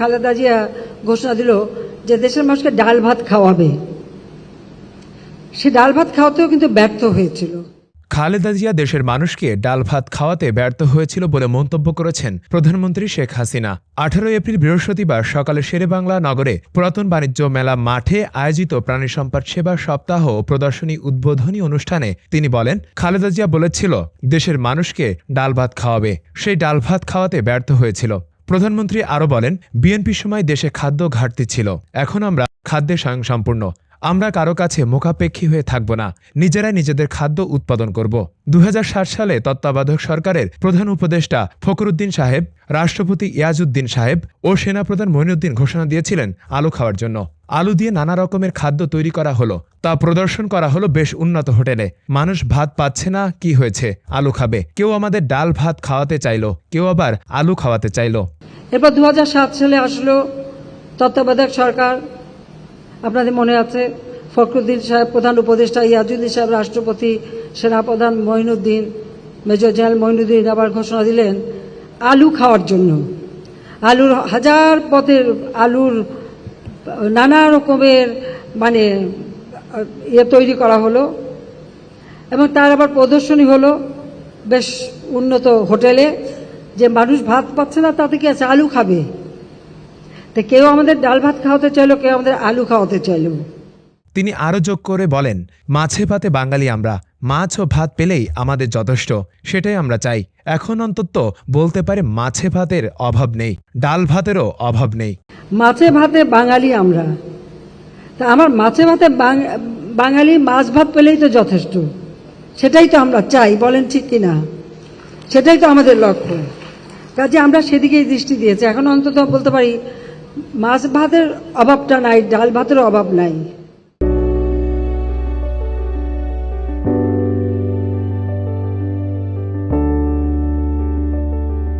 খালেদা জিয়া ঘোষণা দিল যে দেশের মানুষকে ডাল ভাত খাওয়াবে। সে ডাল ভাত খাওয়াতেও কিন্তু ব্যর্থ হয়েছিল। খালেদা জিয়া দেশের মানুষকে ডাল ভাত খাওয়াতে ব্যর্থ হয়েছিল বলে মন্তব্য করেছেন প্রধানমন্ত্রী শেখ হাসিনা। আঠারোই এপ্রিল বৃহস্পতিবার সকালে শেরেবাংলা নগরে পুরাতন বাণিজ্য মেলা মাঠে আয়োজিত প্রাণী সম্পদ সেবা সপ্তাহ প্রদর্শনী উদ্বোধনী অনুষ্ঠানে তিনি বলেন, খালেদা জিয়া বলেছিল, দেশের মানুষকে ডাল ভাত খাওয়াবে। সেই ডাল ভাত খাওয়াতে ব্যর্থ হয়েছিল। প্রধানমন্ত্রী আরও বলেন বিএনপির সময় দেশে খাদ্য ঘাটতি ছিল। এখন আমরা খাদ্যে স্বয়ংসম্পূর্ণ আমরা কারও কাছে মুখাপেক্ষী হয়ে থাকব না। নিজেরাই নিজেদের খাদ্য উৎপাদন করব। দুহাজার সাত সালে তত্ত্বাবধায়ক সরকারের প্রধান উপদেষ্টা ফখরুদ্দিন সাহেব, রাষ্ট্রপতি ইয়াজউদ্দিন সাহেব ও সেনাপ্রধান মঈনুদ্দিন ঘোষণা দিয়েছিলেন আলু খাওয়ার জন্য। আলু দিয়ে নানা রকমের খাদ্য তৈরি করা হলো। তা প্রদর্শন করা হলো বেশ উন্নত হোটেলে। মানুষ ভাত পাচ্ছে না, কি হয়েছে? আলু খাবে। কেউ আমাদের ডাল ভাত খাওয়াতে চাইলো, কেউ আবার আলু খাওয়াতে চাইলো। এরপর দু সালে আসলো তত্ত্বাবধায়ক সরকার। আপনাদের মনে আছে, ফখরুদ্দিন সাহেব প্রধান উপদেষ্টা, ইয়াজুদ্দিন সাহেব রাষ্ট্রপতি, সেনাপ্রধান মঈনুদ্দিন, মেজর জেনারেল মঈনুদ্দিন আবার ঘোষণা দিলেন, আলু খাওয়ার জন্য। আলুর হাজার পথের আলুর নানা রকমের মানে ইয়ে তৈরি করা হলো, এবং তার আবার প্রদর্শনী হলো বেশ উন্নত হোটেলে, যে মানুষ ভাত পাচ্ছে না, তাতে কি আছে? আলু খাবে। তো কেউ আমাদের ডাল ভাত খাওয়াতে চাইলো কেউ আমাদের আলু খাওয়াতে চাইলো। তিনি আরও যোগ করে বলেন মাছে ভাতে বাঙালি আমরা মাছ ও ভাত পেলেই আমাদের যথেষ্ট সেটাই আমরা চাই। এখন অন্তত বলতে পারে মাছে ভাতের অভাব নেই ডাল ভাতেরও অভাব নেই। মাছে ভাতে বাঙালি আমরা। তা আমার মাছে ভাতে বাঙালি মাছ ভাত পেলেই তো যথেষ্ট। সেটাই তো আমরা চাই বলেন ঠিক কিনা? সেটাই তো আমাদের লক্ষ্য। কাজে আমরা সেদিকেই দৃষ্টি দিয়েছি। এখন অন্তত বলতে পারি মাছ ভাতের অভাবটা নাই ডাল ভাতের অভাব নাই।